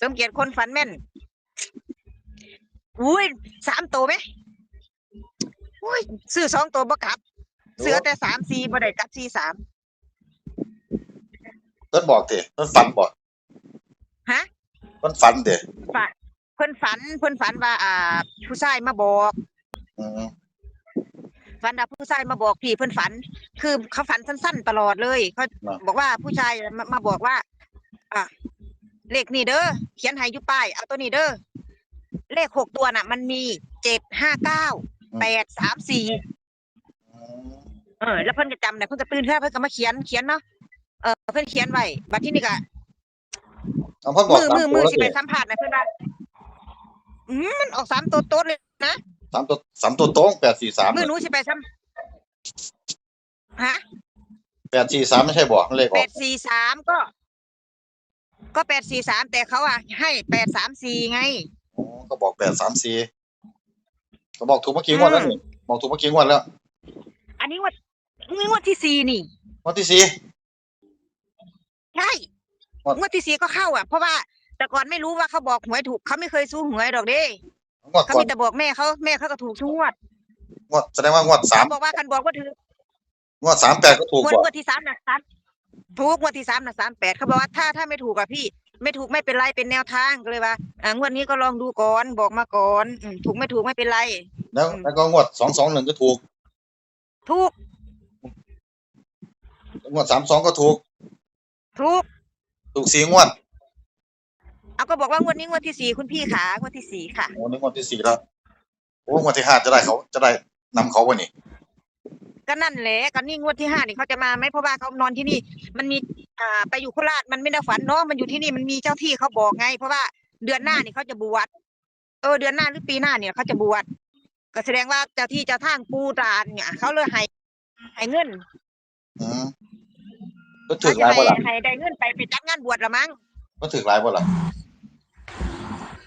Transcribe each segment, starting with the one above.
สมเกียรติคนฝันแม่นอุ้ยสามตัวไหมอุ้ยซื้อสองตัวบ่กลับเสือแต่สามสี่บ่ได้กลับสี่สามเพิ่นบอกติเพิ่นฝันบอกฮะเพิ่นฝันติฝันเพิ่นฝันเพิ่นฝันว่า อ่า ผู้ชายมาบอกอืมฝันว่าผู้ชายมาบอกพี่เพิ่นฝัน คือเขาฝันสั้น ๆ ตลอดเลยเขาบอกว่าผู้ชายมามาบอกว่า อะ เลขนี่เด้อเขียนให้อยู่ป้ายเอาตัวนี้เด้อเลขหกตัวน่ะ มันมีเจ็ดห้าเก้าแปดสามสี่อืมเออ แล้วเพิ่นก็จำเนี่ยเพิ่นก็ตื่นขึ้นมาเพิ่นก็มาเขียนเขียนเนาะเออเพิ่นเขียนไว้บัดที่นี่ก็เอาเพิ่นบอกมือสามมือตัวมือสิไปสัมภาษณ์นะเพิ่นว่าอืมมันออกสามตัวโต๊ดเลยนะสามตัวสามตัวตรง843มือหนูสิไปสัมฮะ843ไม่ใช่บอกมันเลขอแปอกดสี่สามก็ ก็แปดสี่สามแต่เขาอะให้แปดสามสี่ไง อ๋อก็บอก834ก็บอกถูกเมื่อกี้งวดแล้วนี่บอกถูกเมื่อกี้งวดแล้วอันนี้งวดนี่งวดที่สี่นี่งวดที่สี่ ใช่งวด งวดที่สี่ก็เข้าอะ เพราะว่าแต่ก่อนไม่รู้ว่าเขาบอกหวยถูกเขาไม่เคยซื้อหวยดอกเด้งวดเขาก่อมีนแต่บอกแม่เขาแม่เขาก็ถูกทุกงวดงวดแสดงว่างวดสามเขาบอกว่าคันบอกว่าถือ งวด38ก็ถูกงวดบอกงวดที่สามนะสาม ถูกงวดที่สามนะสามแปดเขาบอกว่าถ้าถ้าไม่ถูกอะพี่ ไม่ถูกไม่เป็นไรเป็นแนวทางก็เลยว่าอ่างวดนี้ก็ลองดูก่อนบอกมาก่อนอืมถูกไม่ถูกไม่เป็นไรแล้วแล้วก็งวด221ก็ถูก ถูกงวด32ก็ถูก ถูกถูกสี่งวดเอาก็บอกว่างวดนี้งวดที่สี่คุณพี่ขางวดที่สี่ค่ะโอ้นี่งวดที่สี่แล้วโอ้งวดที่ห้าจะได้เขาจะได้นำเขาไว้นี่ ก็นั่นแหละก็นี่งวดที่ห้านี่เขาจะมาไหมเพราะว่าเขานอนที่นี่ มันมีอ่าไปอยู่โคราชมันไม่ได้ฝันเนาะมันอยู่ที่นี่มันมีเจ้าที่เขาบอกไง เพราะว่าเดือนหน้านี่เขาจะบวชเออเดือนหน้าหรือปีหน้าเนี่ยเขาจะบวชก็แสดงว่าเจ้าที่เจ้าทางปูตานเนี่ยเขาเลยให้ให้เงินอืมก็ถืเขาอหจะลายให้บ่ล่ะให้ได้เงินไปไปจัดงานบวชละมั้ง ก็ถือหลายบ่ล่ะ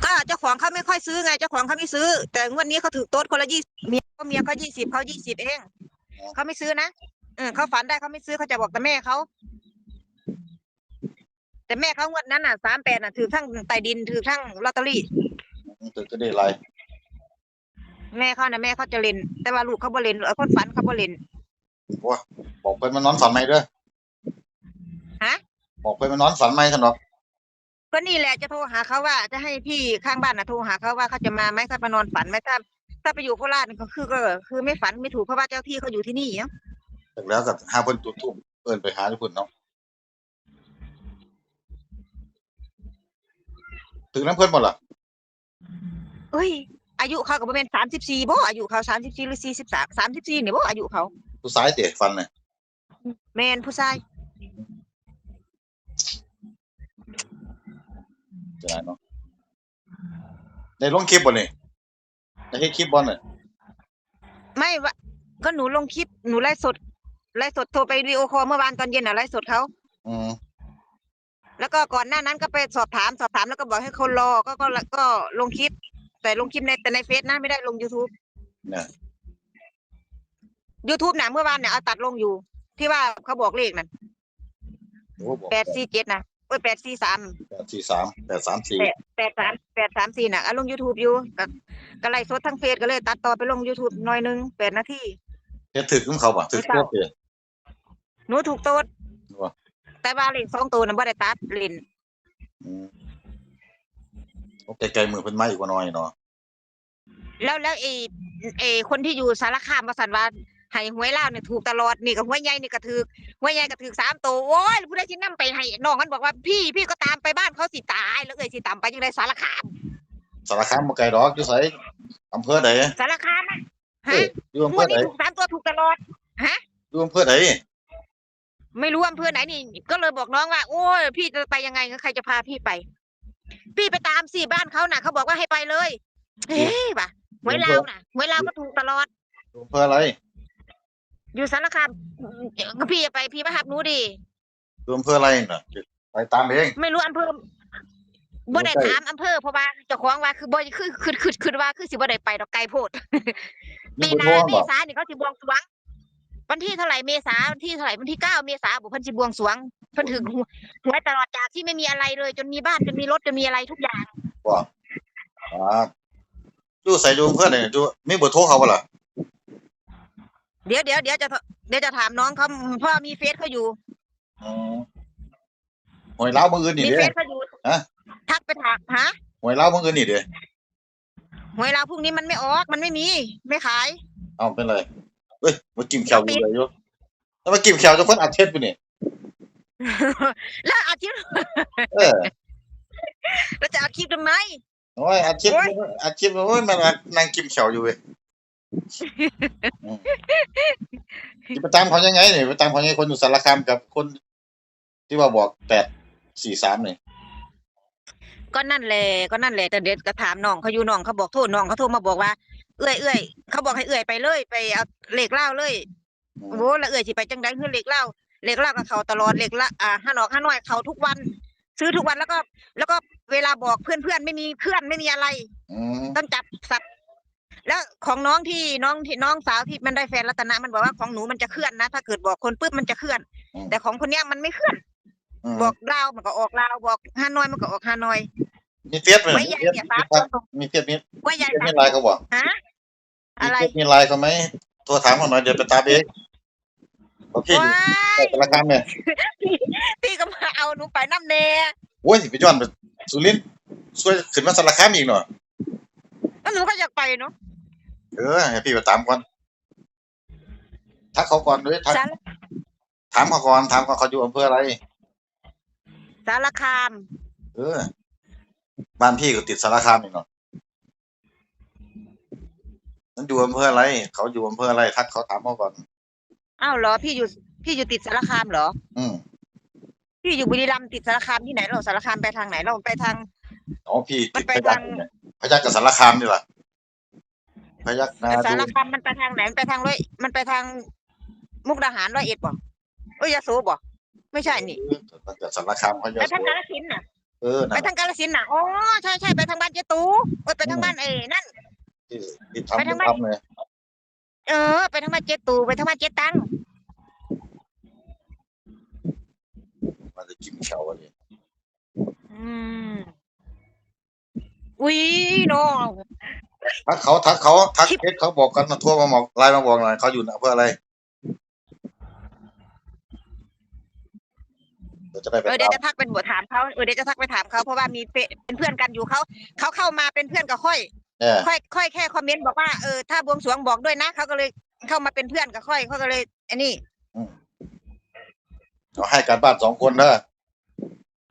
ก็เจ้าของเขาไม่ค่อยซื้อไงเจ้าของเขาไม่ซื้อ แต่งวดนี้เขาถือโต๊ดคนละยี่เมียก็เมียเขายี่สิบเขายี่สิบเอง เขาไม่ซื้อนะเออเขาฝันได้เขาไม่ซื้อเขาจะบอกแต่แม่เขาแต่แม่เขางวดนั้นอะสามแปดอะถือทั้งไต่ดินถือทั้งลอตเตอรี่ถือก็ได้หลายแม่เขานะแม่เขาจะเล่น แต่ว่าลูกเขาบ่เล่นเออคนฝันเขาบ่เล่นว่าบอกเพิ่นนอนฝันใหมด้อฮะบอกเพิ่นนอนฝันใหม่ซั่นดอกก็นี่แหละจะโทรหาเขาว่าจะให้พี่ข้างบ้านน่ะโทรหาเขาว่าเขาจะมาไหมเขามานอนฝันไหมถ้า ถ้าไปอยู่โคราชนี่ก็คือก็คือไม่ฝันไม่ถูกเพราะว่าเจ้าที่เขาอยู่ที่นี่เนาะจากแล้วก็หาเพิ่นจุดธูปเอิ้นไปหาที่เพิ่นเนาะถึงน้ำเพิ่นบ่ล่ะเอ้ย อายุเขาก็บ่แม่นสามสิบสี่บ่อายุเขาสามสิบสี่หรือสี่สิบสามสามสิบสี่นี่บ่อายุเขาผู้ชายเตะฟันน่ะแม่นผู้ชายจะได้เนาะได้ลงคลิปบ่นี่ได้เฮ็ดคลิปบ่น่ะไม่ว่าก็หนูลงคลิปหนูไลฟ์สดไลฟ์สดโทรไปวิดีโอคอลเมื่อวานตอนเย็นอะไลฟ์สดเขาอืมแล้วก็ก่อนหน้านั้นก็ไปสอบถามสอบถามแล้วก็บอกให้คนรอก็ก็ก็ลงคลิป แต่ลงคลิปในแต่ในเฟซนะไม่ได้ลง youtube เนี่ย youtube น่ะเมื่อวานเนี่ยเอาตัดลงอยู่ ที่ว่าเขาบอกเลขนั่นโอ้บอกแปดสี่เจ็ดนะโอ้ยแปดสี่สาม843 834แปดแปดสามแปดสามสี่น่ะเอาลง youtube อยู่ก็ก็ไลฟ์สดทั้งเฟซก็เลย ตัดต่อไปลง youtube หน่อยหนึงแปดนาที เฮ็ดถึกของเขาบ่ถึกไม่ทราบเด้อหนูถูกโต๊ดว่าแต่ว่าเลขสองตัวน่ะบ่ได้ตัดเล่นอืมโอเคไกลมือเพิ่นมาอีกว่าน้อยเนาะแล้วแล้วไอ้ไอ้คนที่อยู่สารคามว่าสันว่า ให้หวยลาวเนี่ยถูกตลอดนี่กับหวยใหญ่นี่ก็ถูกหวยใหญ่ก็ถูกสามตัวโอ้ยผู้ใดที่นํไปให้น้องมันบอกว่าพี่พี่ก็ตามไปบ้านเขาสิตายแล้วเอ้ยสิตามไปยังไงสารคามสารคามบ่ไกลดอกอยู่ไสอำเภอใดสารคามอะเอ้ฮะยอยู่อำงเภวอดใดนี้ถูกสามตัวถูกตลอดอยู่อำเภอใดไม่รู้อำเภอไหนนี่ ก็เลยบอกน้องว่า โอ้ยพี่จะไปยังไงใครจะพาพี่ไป พี่ไปตามสี่บ้านเขาน่ะเขาบอกว่าให้ไปเลยเฮ้ยป่ะหวยลาวน่ะหวยลาวก็ถูกตลอดอยู่อำเภออะไร อยู่สารคามก็พี่จะไปพี่มาหับหนูดิอยู่อำเภออะไรน่ะไปตามเองไม่รู้อำเภอบ่ได้ถามอำเภอเพราะว่าเจ้าของว่าคือบ่คือคือคือคือว่าคือสิบ่ได้ไปดอกไกลโพดมีปีเบอหร์น้าโทรเมบ่ษานี่เขาสิบวงสรวงวันที่เท่าไหร่เมษาวันที่เท่าไหร่วันที่เก้าเมษาบุพันสิบวงสรวงเพิ่นถึงหวยตลอดจากที่ไม่มีอะไรเลย จนมีบ้านจนมีรถจนมีอะไรทุกอย่างว่าอ่าดูใส่ดูเพื่อนเนี่ยดูมีเบอร์โทรเขาบ่ล่ะ เดี๋ยวเดี๋ยวเดี๋ยวจะเดี๋ยวจะถามน้องเขาเพราะมีเฟซเขาอยู่อืมหวยเล้าเมื่ออื่นนี่มีเด้เฟซเขาอยู่ฮะทักไปถามฮะหวยเล้าเมื่ออื่นนี่เด้หวยเราพรุ่งนี้มันไม่ออกมันไม่มี ไม่ขายเอาเป็นไรเฮ้ยมากินแขวอยู่เลยอยู่แล้วมากินแขวจะคนอัดเทปอยู่นี่แล้วอาทิตย์เออเราจะอัดคลิปทำไมโอ้ยอัดเทปโอ้ยอัดเทปโอ้ยมันนั่งกินแขวอยู่เว้ยอืม จะไปตามเขายังไงเนี่ยไปตามเขายังไงคนอยู่สารคามกับคน ที่ว่าบอกแปดสี่สามเนี่ยก็นั่นแหละก็นั่นแหละแต่เด็กก็ถามน้องเขาอยู่น้องเขาบอกโทษน้องเขาโทรมาบอกว่าเอื้อยเอื้อยเขาบอกให้เอื้อยไปเลย ไปเอาเหล็กเหล้าเลยโอ้แล้วเอื้อยสิไปจังไดคือเหล็กเหล้าเหล็กเหล้ากับเขาตลอดเหล็กละอ่าห้าหนอกห้าน้อยเขาทุกวัน ซื้อทุกวันแล้วก็ แล้วก็เวลาบอกเพื่อนเพื่อนๆไม่มีเพื่อนไม่มีอะไรอืมต้องจับสับ แล้วของน้องที่น้องที่น้องสาวที่มันได้แฟนรัตนะมันบอกว่าของหนูมันจะเคลื่อนนะ ถ้าเกิดบอกคนปุ๊บมันจะเคลื่อนแต่ของคนเนี้ยมันไม่เคลื่อนอืมบอกลาวมันก็ออกลาวบอกฮานอยมันก็ออกฮานอย มีเฟียสไหมไว้มีใหญ่เฟียสเนี่ยมีสามเฟียสมีเฟียสมีว่าใหญ่เฟียสสามมีไลน์เขาบอกฮะมีอะไรเฟียสมีไลน์เขาไหมโทรถามเขาหน่อยเดี๋ยวไปตามเองบอกพี่ว้าไปยสารคามเนี่ยพี่ก็มาเอาหนูไปน้ำเนโอ้ยไปย้อนไปสุรินทร์ช่วยขึ้นมาสารคามอีกหน่อยแล้วหนูก็อยากไปเนาะ เออให้พี่ไปตามก่อนทักเขาก่อนด้วยทักสารถามเขาก่อนถามเขาเขาอยู่อำเภออะไร สารคาม เออ บ้านพี่ก็ติดสารคามอีกเนาะนั่นอยู่อำเภออะไร เขาอยู่อำเภออะไร ทักเขาถามเขาก่อน อ้าวเหรอ พี่อยู่พี่อยู่ติดสารคามเหรอ อืมพี่อยู่บุรีรัมย์ติดสารคามที่ไหนเราสารคามไปทางไหนเราไปทาง อ๋อพี่มัตินดไปพยัทากงเนี่ยพยักกับสารคามนี่แหละ พยักนาสาดูรคามมันไปทางไหนมันไปทางร้อยมันไปทางมุกดาหารร้อยเอ็ดบ่เอ้ยยโสบ่ไม่ใช่นี่ตั้งแต่สารคามเขาจะไปทางกาฬสินธุ์น่ะเออไปนั่นทางกาฬสินธุ์น่ะอ๋อใช่ใช่ไปทางบ้านเจตูเอ้ยไปทางบ้านเอ้นั่น ที่ที่ทำไปเป็ทานงบ้าน ทำเลยเออ ไปทางบ้านเจตูไปทางบ้านเจตังมันจะกินเช้าวันนี้อืมอุ้ยน้อง ทักเขาทักเขาทักคลิปเพจเขาบอกกันนะทั่วมาบอกไลน์มาบอกหน่อยเขาอยู่อำเภออะไรเดี๋ยวจะได้ไปเออเดี๋ยวตามจะทักเป็นบทถามเขาเออเดี๋ยวจะทักไปถามเขาเพราะว่ามีเฟซเป็นเพื่อนกันอยู่เขาเขาเข้ามาเป็นเพื่อนกับค่อย เนี่ยค่อยค่อยแค่คอมเมนต์บอกว่าเออถ้าบวงสรวงบอกด้วยนะเขาก็เลยเข้ามาเป็นเพื่อนกับค่อยเขาก็เลยอันนี้เขาให้การบ้านสองคนนะ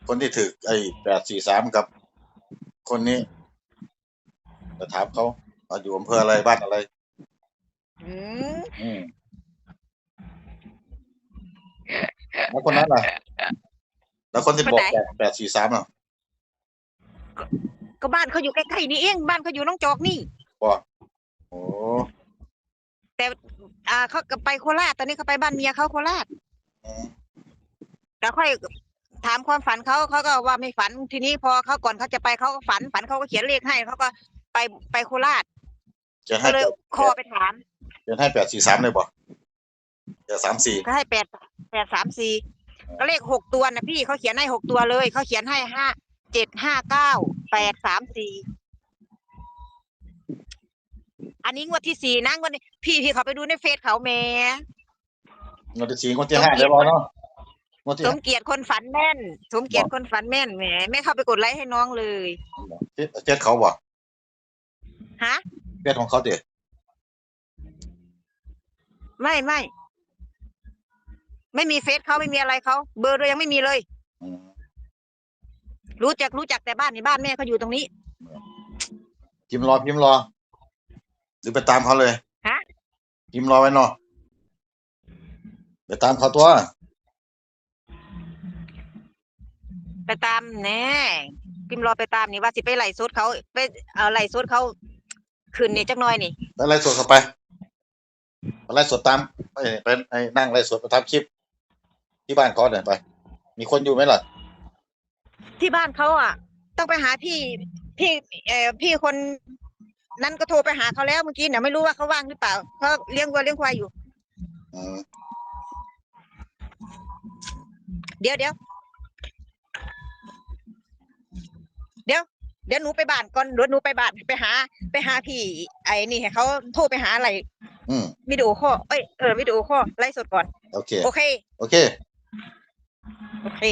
คนที่ถือไอ้แปดสี่สามกับ คนนี้ จะถามเขาว่าอยู่อำเภออะไรบ้านอะไร อืมอืมแล้วคนนั้นล่ะ แล้วคนที่บอกแปดแปดสี่สามอะก็บ้านเขาอยู่ใกล้ๆนี่เองบ้านเขาอยู่น้องจอกนี่โอ้อ่าเขาก็ไปโคราชตอนนี้เขาไปบ้านเมียเขาโคราชอืมแล้วค่อยถามความฝันเขาเขาก็ว่าไม่ฝันทีนี้พอเขาก่อนเขาจะไปเขาก็ฝันฝันเขาก็เขียนเลขให้เขาก็ ไปไปโคราชจะให้ก็เลยแปดคอไปถาม จะให้แปดสี่สามเลยบ่จะสามสี่ก็ให้แปดแปดสามสี่ก็เลขหกตัวนะพี่เขาเขียนให้หกตัวเลยเขาเขียนให้ห้าเจ็ดห้าเก้าแปดสามสี่อันนี้งวดที่สี่นะงวดนี้พี่พี่เขาไปดูในเฟซเขาแหม่งวดที่สี่งวดที่ห้าเดี๋ยวรอเนาะงวดที่สมเกียรติคนฝันแม่น สมเกียรติคนฝันแม่นแหมไม่เข้าไปกดไลค์ให้น้องเลยเฟซเฟซเขาบ่ ฮะเฟซของเขาเด็ดไม่ไม่ไม่มีเฟซเขาไม่มีอะไรเขาเบอร์เรายังไม่มีเลย รู้จักรู้จักแต่บ้านนี่บ้านแม่เขาอยู่ตรงนี้ พิมพ์รอพิมพ์รอ หรือไปตามเขาเลยฮะพิมพ์รอไว้เนาะไปตามเขาตัว ไปตามแน่พิมพ์รอไปตามนี่ว่าสิไปไล่สดเขาไปเอาไล่สดเขา คืนนี่จักหน่อยนี่แล้วไล่สดเข้าไปไปไล่สดตามไปเป็นไอ้นั่งไล่สดไปทำคลิป ที่บ้านเขาเนี่ยไป มีคนอยู่ไหมล่ะที่บ้านเขาอะ ต้องไปหาพี่พี่เอ่อพี่คน นั้นก็โทรไปหาเขาแล้วเมื่อกี้เนี่ยไม่รู้ว่าเขาว่างหรือเปล่าเขาเลี้ยงวัวเลี้ยงควายอยู่ อืมเดี๋ยวเดี๋ยวเดี๋ยว เดี๋ยวหนูไปบ้านก่อนเดี๋ยวหนูไปบ้านไปหา ไปหาพี่ ไอ้นี่ให้เขาโทรไปหาอะไรอืมวิดีโอคอลเอ้ยเออวิดีโอคอลไลฟ์สดก่อน โอเค โอเค โอเค โอเค